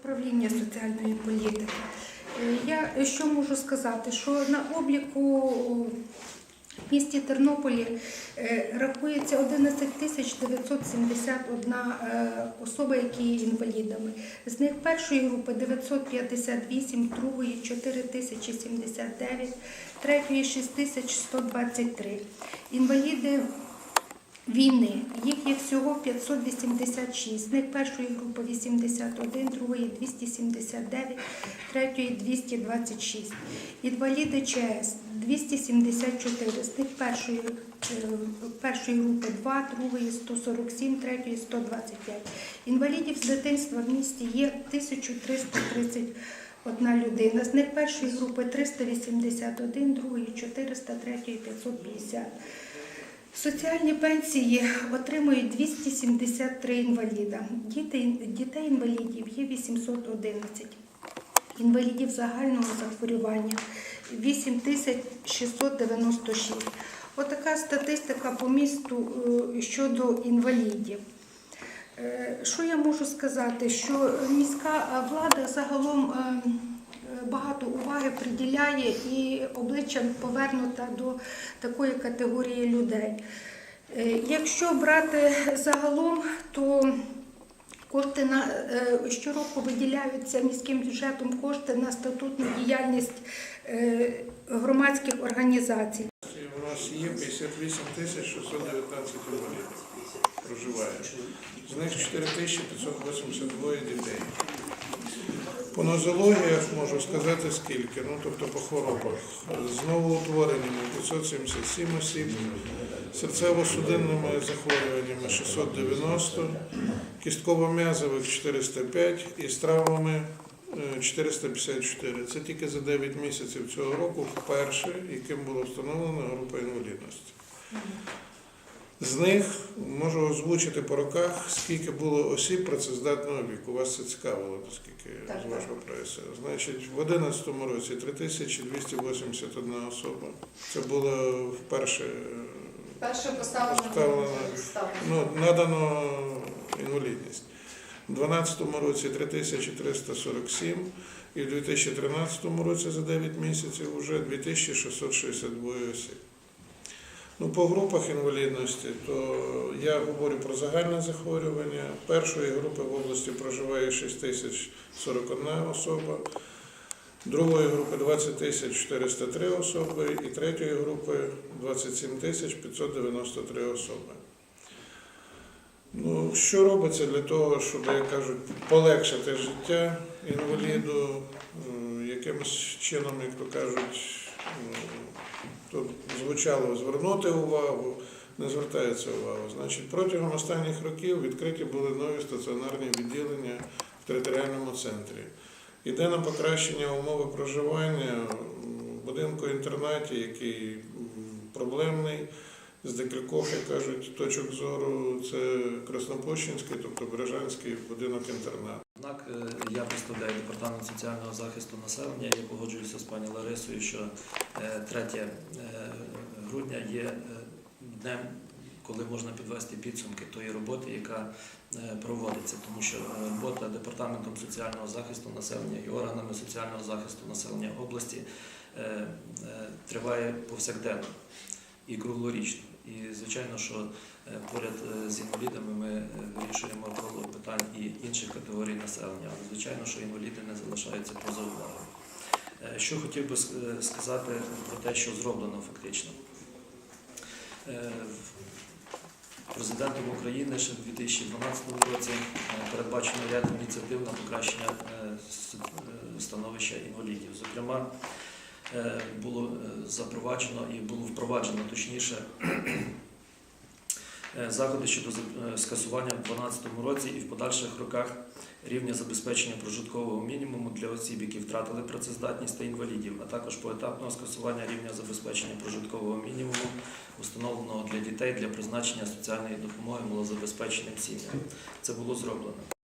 управління соціальної політики. Е, Я що можу сказати, що на обліку в місті Тернополі е, рахується 11 тисяч 971 е, особа, які є інвалідами. З них першої групи 958, другої 4079, третьої 6123. Інваліди війни. Їх є всього 586. З них першої групи 81, другої 279, третьої 226. Інваліди ЧС 274. З них першої, е, першої групи 2, другої 147, третьої 125. Інвалідів з дитинства в місті є 1331 людина. З них першої групи 381, другої 400, третьої 550. Соціальні пенсії отримують 273 інваліда. Дітей інвалідів є 811. Інвалідів загального захворювання 8696. Отака статистика по місту е, щодо інвалідів. Е, Що я можу сказати? Що міська влада загалом е, багато уваги приділяє і обличчям повернута до такої категорії людей. Е, Якщо брати загалом, то кошти на е, щороку виділяються міським бюджетом кошти на статутну діяльність е, громадських організацій. У нас є 58 тисяч 619 інвалідів проживає. З них 4 тисячі 582 дітей. По нозологіях можу сказати скільки, ну тобто по хворобах. З новоутвореннями 577 осіб, серцево-судинними захворюваннями 690, кістково-м'язових 405 і з травмами е, 454. Це тільки за 9 місяців цього року вперше, яким було встановлено група інвалідності. З них можу озвучити по роках, скільки було осіб працездатного віку. Вас це цікавило, наскільки Так, з вашого пресу. Значить, в 2011 році 3281 особа. Це було вперше Перше поставлено Поставлено. ставлено. ну, надано інвалідність. У 2012 році 3347 і в 2013 році за 9 місяців вже 2662 осіб. Ну, по групах інвалідності, то я говорю про загальне захворювання. Першої групи в області проживає 6041 особа, другої групи 20 тисяч 403 особи і третьої групи 27 тисяч 593 особи. Ну, що робиться для того, щоб, як кажуть, полегшити життя інваліду, якимось чином, як то кажуть, тут звучало звернути увагу, не звертається увагу. Значить, протягом останніх років відкриті були нові стаціонарні відділення в територіальному центрі. Йде на покращення умови проживання в будинку-інтернаті, який проблемний з декількох, як кажуть, точок зору. Це Краснопущинський, тобто Бережанський будинок-інтернат. Однак е, я представляю департамент соціального захисту населення. Я погоджуюся з пані Ларисою, що е, 3 е, грудня є е, днем, коли можна підвести підсумки тої роботи, яка е, проводиться, тому що е, робота департаментом соціального захисту населення і органами соціального захисту населення області е, е, триває повсякденно і круглорічно. І звичайно, що е, поряд е, з інвалідами ми е, вирішуємо коло питань і інших категорій населення. Але звичайно, що інваліди не залишаються поза увагою. Що хотів би сказати про те, що зроблено фактично. Президентом України ще в 2012 році передбачено ряд ініціатив на покращення становища інвалідів. Зокрема, було е, запроваджено і було впроваджено точніше е, заходи щодо е, скасування в 2012 році і в подальших роках рівня забезпечення прожиткового мінімуму для осіб, які втратили працездатність та інвалідів, а також поетапного скасування рівня забезпечення прожиткового мінімуму, установленого для дітей для призначення соціальної допомоги малозабезпеченим сім'ям. Це було зроблено.